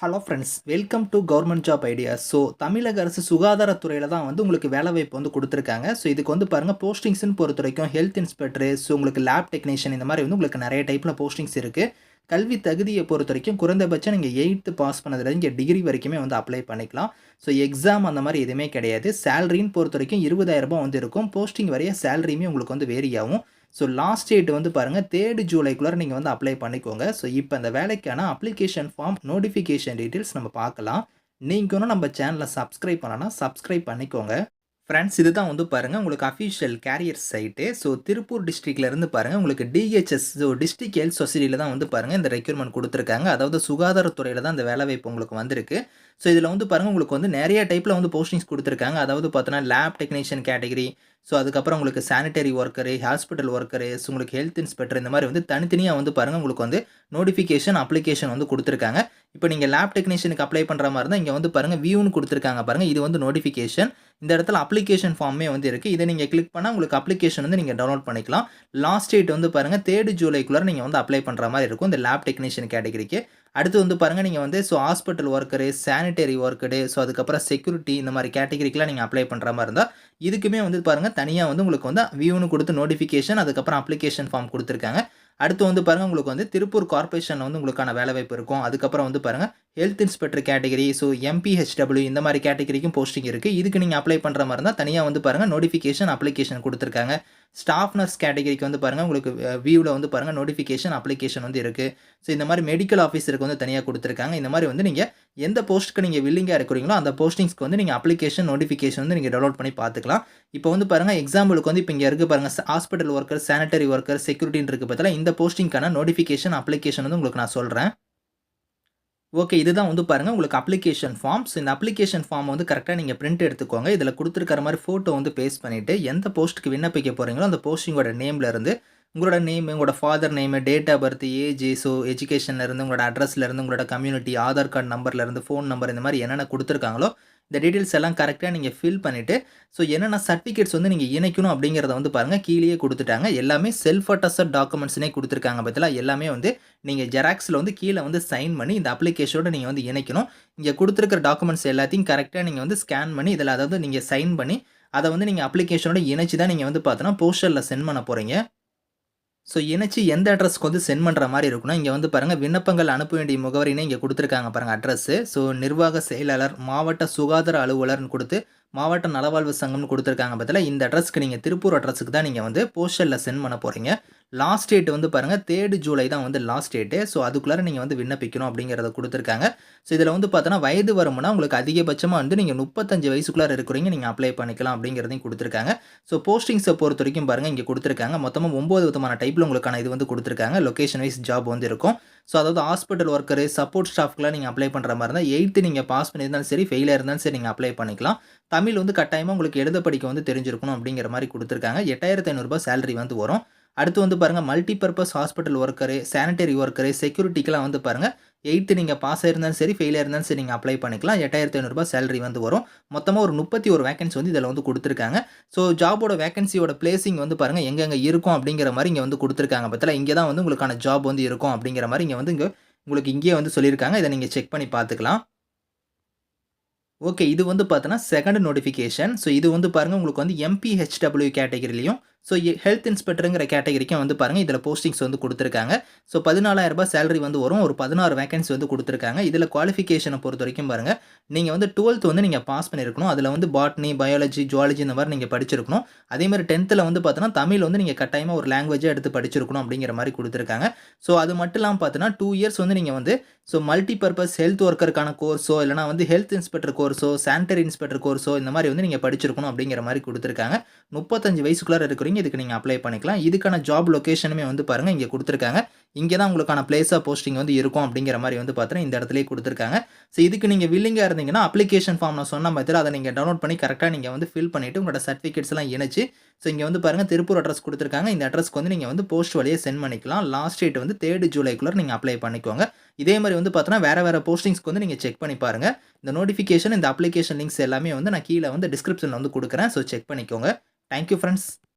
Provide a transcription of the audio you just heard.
Hello friends welcome to government job ideas so தமிழக அரசு சுகாதாரத்துறையில் தான் வந்து உங்களுக்கு வேலைவாய்ப்பு வந்து கொடுத்துருக்காங்க. ஸோ இதுக்கு வந்து பாருங்கள் போஸ்டிங்ஸ்னு பொறுத்த வரைக்கும் ஹெல்த் இன்ஸ்பெக்டர் ஸோ உங்களுக்கு லேப் டெக்னீஷியன் இந்த மாதிரி வந்து உங்களுக்கு நிறைய டைப்பில் போஸ்டிங்ஸ் இருக்குது கல்வி தகுதியை பொறுத்த வரைக்கும் குறைந்தபட்சம் நீங்கள் எயித்து பாஸ் பண்ணதுல இங்கே டிகிரி வரைக்குமே வந்து அப்ளை பண்ணிக்கலாம். ஸோ எக்ஸாம் அந்த மாதிரி எதுவுமே கிடையாது. சேலரின்னு பொறுத்த வரைக்கும் இருபதாயிரரூபா வந்து இருக்கும். போஸ்டிங் வரைய சேலரியுமே உங்களுக்கு வந்து வேரி ஆகும். ஸோ லாஸ்ட் டேட் வந்து பாருங்கள் தேர்டு ஜூலைக்குள்ளே நீங்கள் வந்து அப்ளை பண்ணிக்கோங்க. ஸோ இப்போ அந்த வேலைக்கான அப்ளிகேஷன் ஃபார்ம் நோட்டிஃபிகேஷன் டீட்டெயில்ஸ் நம்ம பார்க்கலாம். நீங்கள் நம்ம சேனலை சப்ஸ்கிரைப் பண்ணனா சப்ஸ்கிரைப் பண்ணிக்கோங்க. ஃப்ரெண்ட்ஸ் இதுதான் வந்து பாருங்கள் உங்களுக்கு official career site so Tiruppur டிஸ்ட்ரிக்ட்லேருந்து பாருங்கள் உங்களுக்கு டிஹெச்எஸ் ஸோ டிஸ்ட்ரிக் ஹெல்த் சொசைட்டியில் தான் வந்து பாருங்கள் இந்த ரெக்யூர்மெண்ட் கொடுத்துருக்காங்க. அதாவது சுகாதாரத்துறையில் தான் இந்த வேலைவாய்ப்பு உங்களுக்கு வந்திருக்கு. ஸோ இதில் வந்து பாருங்கள் உங்களுக்கு வந்து நிறைய டைப்பில் வந்து போஸ்டிங்ஸ் கொடுத்துருக்காங்க. அதாவது பார்த்தோன்னா லேப் டெக்னீஷியன் கேட்டகரி ஸோ அதுக்கப்புறம் உங்களுக்கு sanitary worker hospital worker so உங்களுக்கு ஹெல்த் இன்ஸ்பெக்டர் இந்த மாதிரி வந்து தனித்தனியாக வந்து பாருங்கள் உங்களுக்கு வந்து நோட்டிஃபிகேஷன் அப்ளிகேஷன் வந்து கொடுத்துருக்காங்க. இப்போ நீங்கள் லேப் டெக்னீஷியனுக்கு அப்ளை பண்ணுற மாதிரி இருந்தால் இங்கே வந்து பாருங்கள் வியூன்னு கொடுத்துருக்காங்க பாருங்கள் இது வந்து நோட்டிஃபிகேஷன் இந்த இடத்துல அப்ளிகேஷன் ஃபார்மே வந்து இருக்குது இதை நீங்கள் கிளிக் பண்ணால் உங்களுக்கு அப்ளிகேஷன் வந்து நீங்கள் டவுன்லோட் பண்ணிக்கலாம். லாஸ்ட் டேட் வந்து பாருங்கள் தேர்டு ஜூலைக்குள்ளே நீங்கள் வந்து அப்ளை பண்ணுற மாதிரி இருக்கும் இந்த லேப் டெக்னீஷியன் கேட்டகரிக்கு அடுத்து வந்து பாருங்கள் நீங்கள் வந்து so hospital worker sanitary worker so அதுக்கப்புறம் செக்யூரிட்டி இந்த மாதிரி கேட்டகரிக்கெலாம் நீங்கள் அப்ளை பண்ணுற மாதிரி இருந்தால் இதுக்குமே வந்து பாருங்கள் தனியாக வந்து உங்களுக்கு வந்து வியூன்னு கொடுத்து நோட்டிஃபிகேஷன் அதுக்கப்புறம் அப்ளிகேஷன் ஃபார்ம் கொடுத்துருக்காங்க. அடுத்து வந்து பாருங்கள் உங்களுக்கு வந்து திருப்பூர் கார்பரேஷனில் வந்து உங்களுக்கான வேலைவாய்ப்பு இருக்கும். அதுக்கப்புறம் வந்து பாருங்கள் health inspector category so MPHW இந்த மாதிரி கேட்டகரிக்கும் போஸ்டிங் இருக்குது இதுக்கு நீங்கள் அப்ளை பண்ணுற மாதிரி இருந்தால் தனியாக வந்து பாருங்கள் நோட்டிஃபிகேஷன் அப்ளிகேஷன் கொடுத்துருக்காங்க. ஸ்டாஃப் நர்ஸ் கேட்டகரிக்கு வந்து பாருங்கள் உங்களுக்கு வியூவில் வந்து பாருங்கள் நோட்டிஃபிகேஷன் அப்ளிகேஷன் வந்து இருக்குது ஸோ இந்த மாதிரி மெடிக்கல் ஆஃபீஸருக்கு வந்து தனியாக கொடுத்துருக்காங்க. இந்த மாதிரி வந்து நீங்கள் எந்த போஸ்ட்டுக்கு நீங்கள் வில்லிங்காக இருக்கிறீங்களோ அந்த போஸ்டிங்ஸ்க்கு வந்து நீங்கள் அப்ளிகேஷன் நோட்டிஃபிகேஷன் வந்து நீங்கள் டவுன்லோட் பண்ணி பார்த்துக்கலாம். இப்போ வந்து பாருங்கள் எக்ஸாம்பிளுக்கு வந்து இப்போ இங்கே இருக்குது பாருங்கள் ஹாஸ்பிட்டல் ஒர்க்கர் சானிட்டரி ஒர்க்கர் செக்யூரிட்டின்னு இருக்குது பார்த்தா இந்த போஸ்டிங்க்கான நோட்டிஃபிகேஷன் அப்ளிகேஷன் வந்து உங்களுக்கு நான் சொல்கிறேன் ஓகே இதுதான் வந்து பாருங்கள் உங்களுக்கு அப்ளிகேஷன் ஃபார்ம்ஸ் இந்த அப்ளிகேஷன் ஃபார்ம் வந்து கரெக்டாக நீங்கள் பிரிண்ட் எடுத்துக்கோங்க. இதில் கொடுத்துருக்கிற மாதிரி ஃபோட்டோ வந்து பேஸ்ட் பண்ணிவிட்டு எந்த போஸ்ட்டுக்கு விண்ணப்பிக்க போகிறீங்களோ அந்த போஸ்டிங்கோட நேம்லேருந்து உங்களோட நேம் உங்களோட father name date of birth age so எஜுகேஷன்லேருந்து உங்களோட அட்ரஸ்லேருந்து உங்களோட கம்யூனிட்டி ஆதார் கார்டு நம்பர்லேருந்து ஃபோன் நம்பர் இந்த மாதிரி என்னென்ன கொடுத்துருக்காங்களோ இந்த டீட்டெயில்ஸ் எல்லாம் கரெக்டாக நீங்கள் ஃபில் பண்ணிவிட்டு ஸோ என்னென்ன சர்டிஃபிகேட்ஸ் வந்து நீங்கள் இணைக்கணும் அப்படிங்கிறத வந்து பாருங்கள் கீழேயே கொடுத்துட்டாங்க. எல்லாமே செல்ஃப் அட்டஸ்ட் டாக்குமெண்ட்ஸ்னே கொடுத்துருக்காங்க பற்றிலாம் எல்லாமே வந்து நீங்கள் ஜெராக்ஸில் வந்து கீழே வந்து சைன் பண்ணி இந்த அப்ளிகேஷனோட நீங்கள் வந்து இணைக்கணும். இங்கே கொடுத்துருக்கிற டாக்குமெண்ட்ஸ் எல்லாத்தையும் கரெக்டாக நீங்கள் வந்து ஸ்கேன் பண்ணி இதில் அதாவது நீங்கள் சைன் பண்ணி அதை வந்து நீங்கள் அப்ளிகேஷனோட இணைச்சி தான் நீங்கள் வந்து பார்த்தோன்னா போஸ்டரில் சென்ட் பண்ண போகிறீங்க ஸோ இணைச்சி எந்த அட்ரஸ்க்கு வந்து சென்ட் பண்ணுற மாதிரி இருக்குன்னா இங்கே வந்து பாருங்கள் விண்ணப்பங்கள் அனுப்ப வேண்டிய முகவரினே இங்கே கொடுத்துருக்காங்க பாருங்கள் அட்ரஸ்ஸு ஸோ நிர்வாக செயலாளர் மாவட்ட சுகாதார அலுவலர்னு கொடுத்து மாவட்ட நலவாழ்வு சங்கம்னு கொடுத்துருக்காங்க பற்றில இந்த அட்ரஸ்க்கு நீங்கள் திருப்பூர் அட்ரஸுக்கு தான் நீங்கள் வந்து போஸ்டரில் சென்ட் பண்ண போகிறீங்க லாஸ்ட் டேட் வந்து பாருங்கள் தேர்டு ஜூலை தான் வந்து லாஸ்ட் டேட்டு ஸோ அதுக்குள்ளார நீங்கள் வந்து விண்ணப்பிக்கணும் அப்படிங்கிறத கொடுத்துருக்காங்க. ஸோ இதில் வந்து பார்த்தோன்னா வயது வரும்னா உங்களுக்கு அதிகபட்சமாக வந்து நீங்கள் முப்பத்தஞ்சு வயசுக்குள்ளார இருக்கிறீங்க. நீங்கள் அப்ளை பண்ணிக்கலாம் அப்படிங்கிறதையும் கொடுத்துருக்காங்க. ஸோ போஸ்டிங்ஸை பொறுத்த வரைக்கும் பாருங்கள் இங்கே கொடுத்துருக்காங்க. மொத்தமாக ஒம்பது விதமான டைப்பில் உங்களுக்கான இது வந்து கொடுத்துருக்காங்க. லொக்கேஷன் வைஸ் ஜாப் வந்து இருக்கும். ஸோ அதாவது ஹாஸ்பிட்டல் ஒர்க்கரு சப்போர்ட் ஸ்டாஃப்க்குலாம் நீங்கள் அப்ளை பண்ணுற மாதிரி இருந்தால் எயித்து நீங்கள் பாஸ் பண்ணியிருந்தாலும் சரி ஃபெயிலாக இருந்தாலும் சரி நீங்கள் அப்ளை பண்ணிக்கலாம். தமிழ் வந்து கட்டாயமாக உங்களுக்கு எழுத படிக்க வந்து தெரிஞ்சிருக்கணும் அப்படிங்கிற மாதிரி கொடுத்துருக்காங்க. எட்டாயிரத்து ஐநூறுரூபா சேலரி வந்து வரும். அடுத்து வந்து பாருங்கள் multi purpose hospital worker sanitary worker செக்யூரிட்டிக்கெலாம் வந்து பாருங்கள் எயித்து நீங்கள் பாஸ் ஆயிருந்தாலும் சரி ஃபெயிலாக இருந்தாலும் சரி நீங்கள் அப்ளை பண்ணிக்கலாம். எட்டாயிரத்தி ஐநூறுரூபா சேலரி வந்து வரும். மொத்தமாக ஒரு முப்பத்தி ஒரு வேகன்சி வந்து இதில் வந்து கொடுத்துருக்காங்க. ஸோ ஜாபோட வேகன்சியோட பிளேசிங் வந்து பாருங்கள் எங்கெங்கே இருக்கும் அப்படிங்கிற மாதிரி இங்கே வந்து கொடுத்துருக்காங்க. பற்றில இங்கே தான் வந்து உங்களுக்கான ஜாப் வந்து இருக்கும் அப்படிங்கிற மாதிரி இங்கே வந்து இங்கே உங்களுக்கு இங்கேயே வந்து சொல்லியிருக்காங்க. இதை நீங்கள் செக் பண்ணி பார்த்துக்கலாம். ஓகே இது வந்து பார்த்தோன்னா செகண்ட் நோட்டிஃபிகேஷன் ஸோ இது வந்து பாருங்கள் உங்களுக்கு வந்து எம்பிஹெச்டபிள்யூ கேட்டகரிலையும் ஸோ ஹெல்த் இன்ஸ்பெக்டருங்கிற கேட்டகரிக்கும் வந்து பாருங்கள் இதில் போஸ்டிங்ஸ் வந்து கொடுத்துருக்காங்க. ஸோ பதினாலாயிரரூபா சேலரி வந்து வரும். ஒரு பதினாறு வேகன்சி வந்து கொடுத்துருக்காங்க. இதில் குவாலிஃபிகேஷனை பொறுத்த வரைக்கும் பாருங்கள் நீங்கள் வந்து டுவெல்த் வந்து நீங்கள் பாஸ் பண்ணியிருக்கணும் அதில் வந்து பாட்னி பயாலஜி ஜுவாலஜி இந்த மாதிரி நீங்கள் படிச்சிருக்கணும். அதேமாதிரி டென்த்தில் வந்து பார்த்தோன்னா தமிழ் வந்து நீங்கள் கட்டாயமாக ஒரு லாங்குவேஜாக எடுத்து படிச்சிருக்கணும் அப்படிங்கிற மாதிரி கொடுத்துருக்காங்க. ஸோ அது மட்டும் இல்லாமல் பார்த்தோன்னா டூ இயர்ஸ் வந்து நீங்கள் வந்து ஸோ மல்டி பர்பஸ் ஹெல்த் ஒர்க்கருக்கான கோர்ஸோ இல்லைனா வந்து ஹெல்த் இன்ஸ்பெக்டர் கோர்ஸோ சானிட்டரி இன்ஸ்பெக்டர் கோர்ஸோ இந்த மாதிரி வந்து நீங்கள் படிச்சிருக்கணும் அப்படிங்கிற மாதிரி கொடுத்துருக்காங்க. முப்பத்தஞ்சு வயசுக்குள்ளார போகிறீங்க இதுக்கு நீங்கள் அப்ளை பண்ணிக்கலாம். இதுக்கான ஜாப் லொக்கேஷனுமே வந்து பாருங்கள் இங்கே கொடுத்துருக்காங்க. இங்கே தான் உங்களுக்கான பிளேஸ் ஆஃப் போஸ்டிங் வந்து இருக்கும் அப்படிங்கிற மாதிரி வந்து பார்த்தீங்கன்னா இந்த இடத்துலேயே கொடுத்துருக்காங்க. ஸோ இதுக்கு நீங்கள் வில்லிங்காக இருந்தீங்கன்னா அப்ளிகேஷன் ஃபார்ம் நான் சொன்ன மாதிரி அதை நீங்கள் டவுன்லோட் பண்ணி கரெக்டாக நீங்கள் வந்து ஃபில் பண்ணிவிட்டு உங்களோட சர்டிஃபிகேட்ஸ்லாம் இணைச்சு ஸோ இங்கே வந்து பாருங்கள் திருப்பூர் அட்ரஸ் கொடுத்துருக்காங்க. இந்த அட்ரஸ்க்கு வந்து நீங்கள் வந்து போஸ்ட் வழியே சென்ட் பண்ணிக்கலாம். லாஸ்ட் டேட் வந்து தேர்ட் ஜூலைக்குள்ளே நீங்கள் அப்ளை பண்ணிக்கோங்க. இதே மாதிரி வந்து பார்த்தோன்னா வேறு வேறு போஸ்டிங்ஸ்க்கு வந்து நீங்கள் செக் பண்ணி பாருங்கள் இந்த நோட்டிஃபிகேஷன் இந்த அப்ளிகேஷன் லிங்க்ஸ் எல்லாமே வந்து நான் கீழே வந்து டிஸ்கிரிப்ஷனில் வந்து கொடுக்குறேன். ஸோ செக் பண்ணிக்கோங்க. Thank you friends